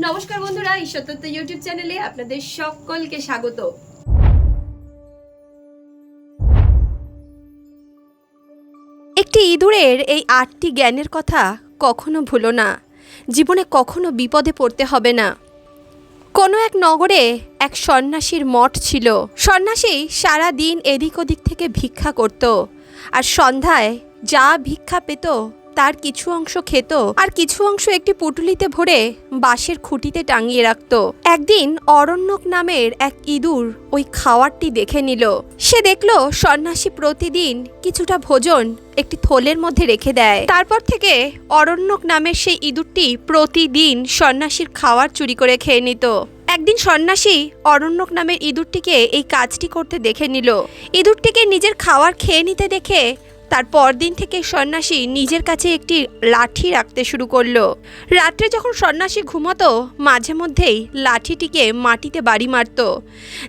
নমস্কার বন্ধুরা ঈশ্বরতত্ত্ব ইউটিউব চ্যানেলে আপনাদের সকলকে স্বাগত। একটি ইঁদুরের এই আটটি জ্ঞানের কথা কখনো ভুলো না। জীবনে কখনো বিপদে পড়তে হবে না। কোনো এক নগরে এক সন্ন্যাসীর মঠ ছিল। সন্ন্যাসী সারা দিন এদিক ওদিক থেকে ভিক্ষা করত। আর সন্ধ্যায় যা ভিক্ষা পেত তার কিছু অংশ খেত আর কিছু অংশ একটি পুটুলিতে ভরে বাঁশের খুঁটিতে টাঙিয়ে রাখত। একদিন অরণ্যক নামের এক ইঁদুর ওই খাওয়ারটি দেখে নিল। সে দেখল সন্ন্যাসী প্রতিদিন কিছুটা ভোজন একটি থলের মধ্যে রেখে দেয়। তারপর থেকে অরণ্যক নামের সেই ইঁদুরটি প্রতিদিন সন্ন্যাসীর খাওয়ার চুরি করে খেয়ে নিত। একদিন সন্ন্যাসী অরণ্যক নামের ইঁদুরটিকে এই কাজটি করতে দেখে নিল। ইঁদুরটিকে নিজের খাওয়ার খেয়ে নিতে দেখে তার পরদিন থেকে সন্ন্যাসী নিজের কাছে একটি লাঠি রাখতে শুরু করল। রাত্রে যখন সন্ন্যাসী ঘুমাতো, মাঝে মধ্যেই লাঠিটিকে মাটিতে বাড়ি মারত,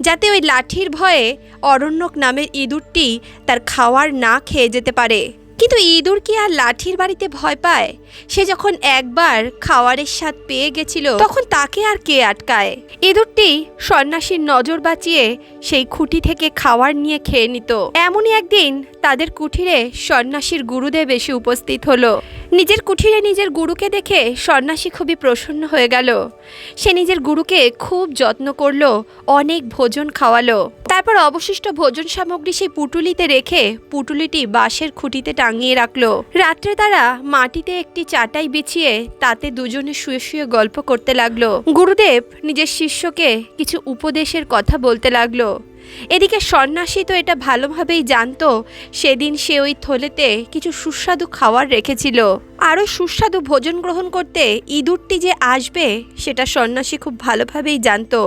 যাতে ওই লাঠির ভয়ে অরণ্যক নামের ইঁদুরটি তার খাওয়ার না খেয়ে যেতে পারে। কিন্তু ইঁদুর কি আর লাঠির বাড়িতে ভয় পায়? সে যখন একবার খাওয়ারের স্বাদ পেয়ে গেছিল, তখন তাকে আর কে আটকায়? ইঁদুরটি সন্ন্যাসীর নজর বাঁচিয়ে সেই খুঁটি থেকে খাওয়ার নিয়ে খেয়ে নিত। এমনই একদিন তাদের কুঠিরে সন্ন্যাসীর গুরুদেব এসে উপস্থিত হলো। নিজের কুঠিরে নিজের গুরুকে দেখে সন্ন্যাসী খুবই প্রসন্ন হয়ে গেল। সে নিজের গুরুকে খুব যত্ন করল, অনেক ভোজন খাওয়ালো। তারপর অবশিষ্ট ভোজন সামগ্রী সেই পুটুলিতে রেখে পুটুলিটি বাঁশের খুঁটিতে টাঙিয়ে রাখল। রাত্রে তারা মাটিতে একটি চাটাই বিছিয়ে তাতে দুজনে শুয়ে শুয়ে গল্প করতে লাগল। গুরুদেব নিজের শিষ্যকে কিছু উপদেশের কথা বলতে লাগল। এদিকে সন্ন্যাসী তো এটা ভালোভাবেই জানতো, সেদিন সে ওই থলেতে কিছু সুস্বাদু খাবার রেখেছিল। আরও সুস্বাদু ভোজন গ্রহণ করতে ইঁদুরটি যে আসবে, সেটা সন্ন্যাসী খুব ভালোভাবেই জানতো।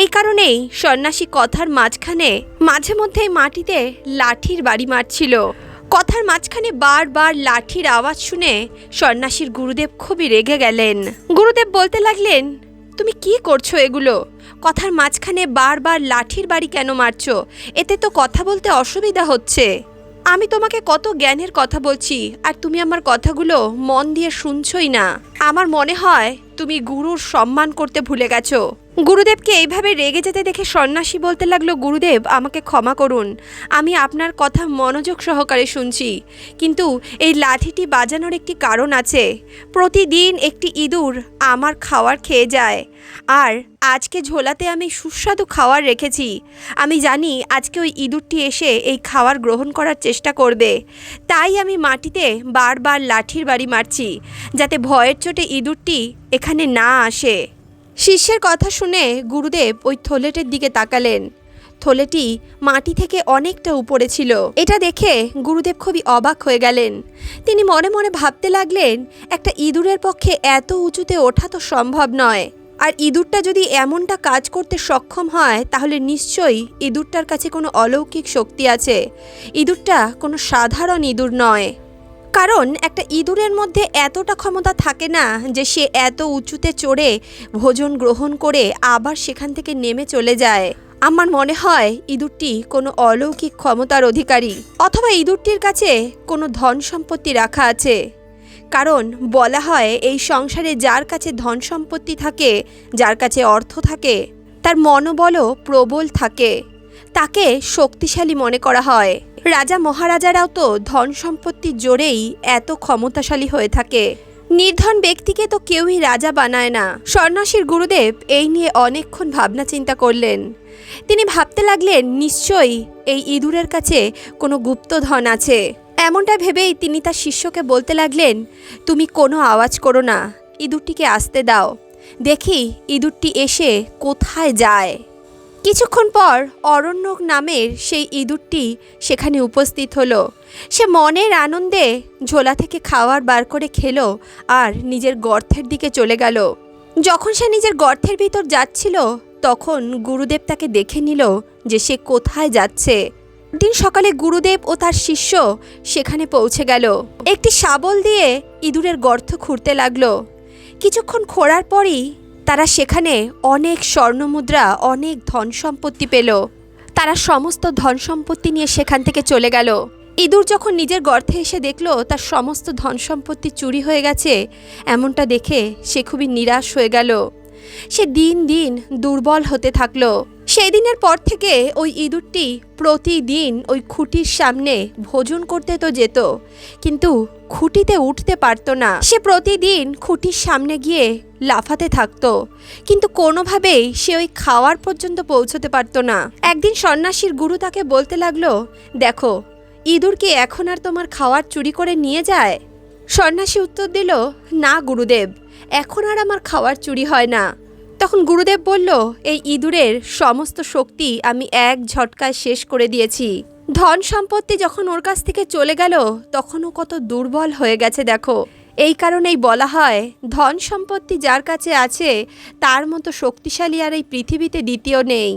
এই কারণেই সন্ন্যাসী কথার মাঝখানে মাঝে মধ্যেই মাটিতে লাঠির বাড়ি মারছিল। কথার মাঝখানে বারবার লাঠির আওয়াজ শুনে সন্ন্যাসীর গুরুদেব খুবই রেগে গেলেন। গুরুদেব বলতে লাগলেন, তুমি কি করছ এগুলো? কথার মাঝখানে বারবার লাঠির বাড়ি কেন মারছ? এতে তো কথা বলতে অসুবিধা হচ্ছে। আমি তোমাকে কত জ্ঞানের কথা বলছি, আর তুমি আমার কথাগুলো মন দিয়ে শুনছই না। আমার মনে হয় তুমি গুরুর সম্মান করতে ভুলে গেছো। গুরুদেবকে এইভাবে রেগে যেতে দেখে সন্ন্যাসী বলতে লাগল, গুরুদেব, আমাকে ক্ষমা করুন। আমি আপনার কথা মনোযোগ সহকারে শুনছি। কিন্তু এই লাঠিটি বাজানোর একটি কারণ আছে। প্রতিদিন একটি ইঁদুর আমার খাওয়ার খেয়ে যায়। আর আজকে ঝোলাতে আমি সুস্বাদু খাওয়ার রেখেছি। আমি জানি আজকে ওই ইঁদুরটি এসে এই খাওয়ার গ্রহণ করার চেষ্টা করবে। তাই আমি মাটিতে বারবার লাঠির বাড়ি মারছি, যাতে ভয়ের চোটে ইঁদুরটি এখানে না আসে। শিষ্যের কথা শুনে গুরুদেব ওই থলেটের দিকে তাকালেন। থলেটি মাটি থেকে অনেকটা উপরে ছিল। এটা দেখে গুরুদেব খুবই অবাক হয়ে গেলেন। তিনি মনে মনে ভাবতে লাগলেন, একটা ইঁদুরের পক্ষে এত উঁচুতে ওঠা তো সম্ভব নয়। আর ইঁদুরটা যদি এমনটা কাজ করতে সক্ষম হয়, তাহলে নিশ্চয়ই ইঁদুরটার কাছে কোনো অলৌকিক শক্তি আছে। ইঁদুরটা কোনো সাধারণ ইঁদুর নয়। কারণ একটা ইঁদুরের মধ্যে এতটা ক্ষমতা থাকে না যে সে এত উঁচুতে চড়ে ভোজন গ্রহণ করে আবার সেখান থেকে নেমে চলে যায়। আমার মনে হয় ইঁদুরটি কোনো অলৌকিক ক্ষমতার অধিকারী অথবা ইঁদুরটির কাছে কোনো ধন সম্পত্তি রাখা আছে। কারণ বলা হয় এই সংসারে যার কাছে ধন সম্পত্তি থাকে, যার কাছে অর্থ থাকে, তার মনোবলও প্রবল থাকে। তাকে শক্তিশালী মনে করা হয়। রাজা মহারাজারাও তো ধন সম্পত্তির জোরেই এত ক্ষমতাশালী হয়ে থাকে। নির্ধন ব্যক্তিকে তো কেউই রাজা বানায় না। সন্ন্যাসীর গুরুদেব এই নিয়ে অনেকক্ষণ ভাবনা চিন্তা করলেন। তিনি ভাবতে লাগলেন, নিশ্চয়ই এই ইঁদুরের কাছে কোনো গুপ্তধন আছে। এমনটা ভেবেই তিনি তার শিষ্যকে বলতে লাগলেন, তুমি কোনো আওয়াজ করো না, ইঁদুরটিকে আসতে দাও। দেখি ইঁদুরটি এসে কোথায় যায়? কিছুক্ষণ পর অরণ্যক নামের সেই ইঁদুরটি সেখানে উপস্থিত হলো। সে মনের আনন্দে ঝোলা থেকে খাওয়ার বার করে খেলো আর নিজের গর্তের দিকে চলে গেল। যখন সে নিজের গর্তের ভিতর যাচ্ছিল, তখন গুরুদেব তাকে দেখে নিল যে সে কোথায় যাচ্ছে। দিন সকালে গুরুদেব ও তার শিষ্য সেখানে পৌঁছে গেল। একটি শাবল দিয়ে ইঁদুরের গর্ত খুঁড়তে লাগল। কিছুক্ষণ খোঁড়ার পরই তারা সেখানে অনেক স্বর্ণমুদ্রা, অনেক ধন সম্পত্তি পেল। তারা সমস্ত ধন সম্পত্তি নিয়ে সেখান থেকে চলে গেল। ইঁদুর যখন নিজের গর্তে এসে দেখল, তার সমস্ত ধন সম্পত্তি চুরি হয়ে গেছে, এমনটা দেখে সে খুবই নিরাশ হয়ে গেল। সে দিন দিন দুর্বল হতে থাকল। সেই দিনের পর থেকে ওই ইঁদুরটি প্রতিদিন ওই খুঁটির সামনে ভোজন করতে তো যেত, কিন্তু খুঁটিতে উঠতে পারতো না। সে প্রতিদিন খুঁটির সামনে গিয়ে লাফাতে থাকতো, কিন্তু কোনোভাবেই সে ওই খাওয়ার পর্যন্ত পৌঁছতে পারতো না। একদিন সন্ন্যাসীর গুরু তাকে বলতে লাগল, দেখো, ইঁদুর কি এখন আর তোমার খাওয়ার চুরি করে নিয়ে যায়? সন্ন্যাসী উত্তর দিল, না, গুরুদেব, এখন আর আমার খাওয়ার চুরি হয় না। তখন গুরুদেব বলল, এই ইঁদুরের সমস্ত শক্তি আমি এক ঝটকায় শেষ করে দিয়েছি। ধন সম্পত্তি যখন ওর কাছ থেকে চলে গেল, তখনও কত দুর্বল হয়ে গেছে দেখো। এই কারণেই বলা হয়, ধন সম্পত্তি যার কাছে আছে, তার মতো শক্তিশালী আর এই পৃথিবীতে দ্বিতীয় নেই।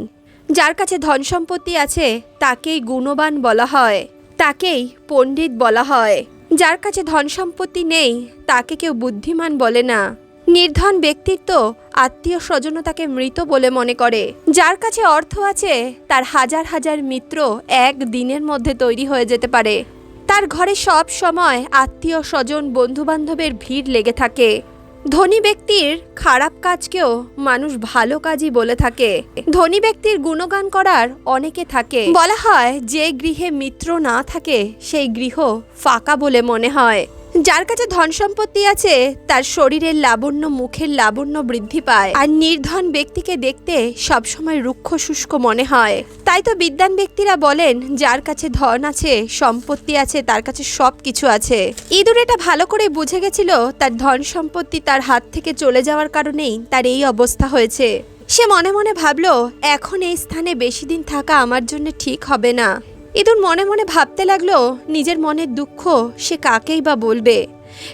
যার কাছে ধন সম্পত্তি আছে, তাকেই গুণবান বলা হয়, তাকেই পণ্ডিত বলা হয়। যার কাছে ধন সম্পত্তি নেই, তাকে কেউ বুদ্ধিমান বলে না। নির্ধন ব্যক্তির তো আত্মীয় স্বজনও তাকে মৃত বলে মনে করে। যার কাছে অর্থ আছে, তার হাজার হাজার মিত্র এক দিনের মধ্যে তৈরি হয়ে যেতে পারে। তার ঘরে সব সময় আত্মীয় স্বজন, বন্ধুবান্ধবের ভিড় লেগে থাকে। ধনী ব্যক্তির খারাপ কাজকেও মানুষ ভালো কাজই বলে থাকে। ধনী ব্যক্তির গুণগান করার অনেকে থাকে। বলা হয়, যে গৃহে মিত্র না থাকে, সেই গৃহ ফাঁকা বলে মনে হয়। যার কাছে ধন সম্পত্তি আছে, তার শরীরের লাবণ্য, মুখের লাবণ্য বৃদ্ধি পায়। আর নির্ধন ব্যক্তিকে দেখতে সবসময় রুক্ষ শুষ্ক মনে হয়। তাই তো বিদ্যান ব্যক্তিরা বলেন, যার কাছে ধন আছে, সম্পত্তি আছে, তার কাছে সব কিছু আছে। ইঁদুর এটা ভালো করে বুঝে গেছিল, তার ধন সম্পত্তি তার হাত থেকে চলে যাওয়ার কারণেই তার এই অবস্থা হয়েছে। সে মনে মনে ভাবলো, এখন এই স্থানে বেশি দিন থাকা আমার জন্য ঠিক হবে না। ইঁদুর মনে মনে ভাবতে লাগল, নিজের মনের দুঃখ সে কাকেই বা বলবে।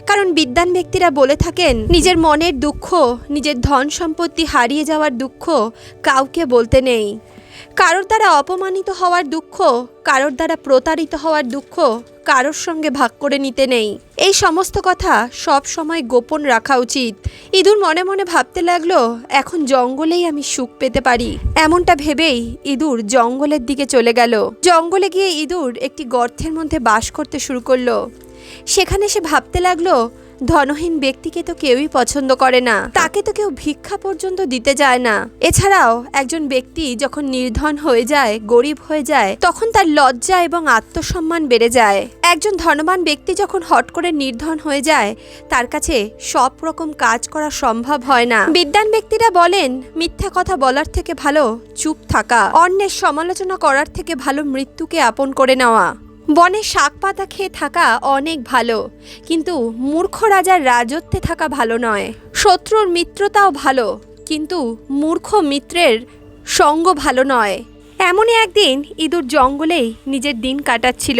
কারণ বিদ্যান ব্যক্তিরা বলে থাকেন, নিজের মনের দুঃখ, নিজের ধন সম্পত্তি হারিয়ে যাওয়ার দুঃখ কাউকে বলতে নেই। কারোর দ্বারা অপমানিত হওয়ার দুঃখ, কারোর দ্বারা প্রতারিত হওয়ার দুঃখ কারোর সঙ্গে ভাগ করে নিতে নেই। এই সমস্ত কথা সব সময় গোপন রাখা উচিত। ইঁদুর মনে মনে ভাবতে লাগল, এখন জঙ্গলেই আমি সুখ পেতে পারি। এমনটা ভেবেই ইঁদুর জঙ্গলের দিকে চলে গেল। জঙ্গলে গিয়ে ইঁদুর একটি গর্তের মধ্যে বাস করতে শুরু করল। সেখানে সে ভাবতে লাগল ধনহীন ব্যক্তিকে তো কেউই পছন্দ করে না। তাকে তো কেউ ভিক্ষা পর্যন্ত দিতে যায় না। এছাড়াও একজন ব্যক্তি যখন নির্ধন হয়ে যায়, গরিব হয়ে যায়, তখন তার লজ্জা এবং আত্মসম্মান বেড়ে যায়। একজন ধনবান ব্যক্তি যখন হট করে নির্ধন হয়ে যায়, তার কাছে সব রকম কাজ করা সম্ভব হয় না। বিদ্যান ব্যক্তিরা বলেন, মিথ্যা কথা বলার থেকে ভালো চুপ থাকা, অন্যের সমালোচনা করার থেকে ভালো মৃত্যুকে আপন করে নেওয়া। বনে শাক পাতা খেয়ে থাকা অনেক ভালো, কিন্তু মূর্খ রাজার রাজত্বে থাকা ভালো নয়। শত্রুর মিত্রতাও ভালো, কিন্তু মূর্খ মিত্রের সঙ্গ ভালো নয়। এমনই একদিন ইঁদুর জঙ্গলেই নিজের দিন কাটাচ্ছিল।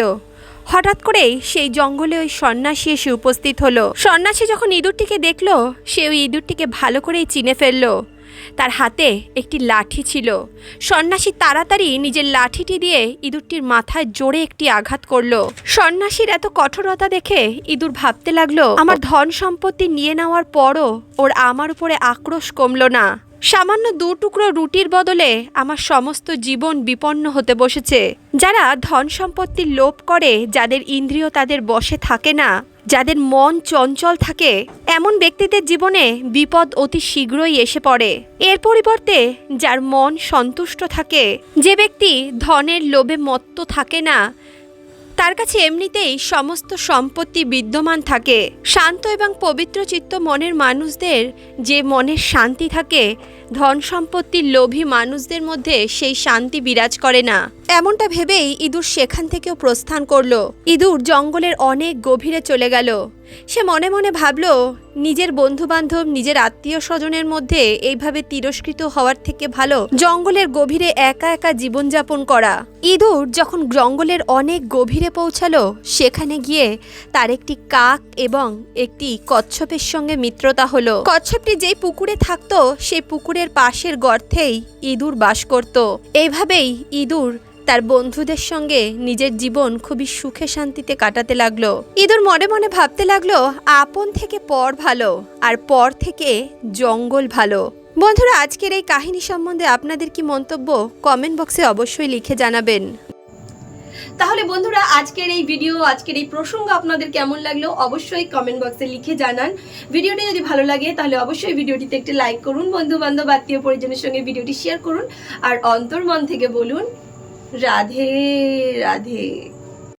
হঠাৎ করেই সেই জঙ্গলে ওই সন্ন্যাসী এসে উপস্থিত হলো। সন্ন্যাসী যখন ইঁদুরটিকে দেখল, সে ওই ইঁদুরটিকে ভালো করেই চিনে ফেলল। তার হাতে একটি লাঠি ছিল। সন্ন্যাসী তাড়াতাড়ি নিজের লাঠিটি দিয়ে ইঁদুরটির মাথায় জোরে একটি আঘাত করল। সন্ন্যাসীর এত কঠোরতা দেখে ইঁদুর ভাবতে লাগল, আমার ধন সম্পত্তি নিয়ে নেওয়ার পরও ওর আমার উপরে আক্রোশ কমল না। সামান্য দু টুকরো রুটির বদলে আমার সমস্ত জীবন বিপন্ন হতে বসেছে। যারা ধন সম্পত্তির লোভ করে, যাদের ইন্দ্রিয় তাদের বশে থাকে না যাদের মন চঞ্চল থাকে, এমন ব্যক্তিদের জীবনে বিপদ অতি শীঘ্রই এসে পড়ে। এর পরিবর্তে, যার মন সন্তুষ্ট থাকে, যে ব্যক্তি ধনের লোভে মত্ত থাকে না তার কাছে এমনিতেই সমস্ত সম্পত্তি বিদ্যমান থাকে। শান্ত এবং পবিত্র চিত্ত মনের মানুষদের যে মনের শান্তি থাকে, ধন সম্পত্তির লোভী মানুষদের মধ্যে সেই শান্তি বিরাজ করে না। এমনটা ভেবেই ইঁদুর সেখান থেকেও প্রস্থান করল। ইঁদুর জঙ্গলের অনেক গভীরে চলে গেল। সে মনে মনে ভাবল, নিজের বন্ধু বান্ধব নিজের আত্মীয় স্বজনের মধ্যে এইভাবে তিরস্কৃত হওয়ার থেকে ভালো, জঙ্গলের গভীরে একা একা জীবনযাপন করা। ইঁদুর যখন জঙ্গলের অনেক গভীরে পৌঁছালো, সেখানে গিয়ে তার একটি কাক এবং একটি কচ্ছপের সঙ্গে মিত্রতা হলো। কচ্ছপটি যেই পুকুরে থাকতো, সেই পুকুরের পাশের গর্তেই ইঁদুর বাস করত। এইভাবেই ইঁদুর তার বন্ধুদের সঙ্গে নিজের জীবন খুবই সুখে শান্তিতে কাটাতে লাগল। ইঁদুর মনে মনে ভাবতে লাগল, আপন থেকে পর ভালো, আর পর থেকে জঙ্গল ভালো। বন্ধুরা, আজকের এই কাহিনী সম্বন্ধে আপনাদের কি মন্তব্য কমেন্ট বক্সে অবশ্যই লিখে জানাবেন। তাহলে বন্ধুরা, আজকের এই ভিডিও, আজকের এই প্রসঙ্গ আপনাদের কেমন লাগল অবশ্যই কমেন্ট বক্সে লিখে জানান। ভিডিওটি যদি ভালো লাগে, তাহলে অবশ্যই ভিডিওটিতে একটি লাইক করুন বন্ধু বান্ধব আত্মীয় পরিজনের সঙ্গে ভিডিওটি শেয়ার করুন, আর অন্তর্মন থেকে বলুন রাধে রাধে।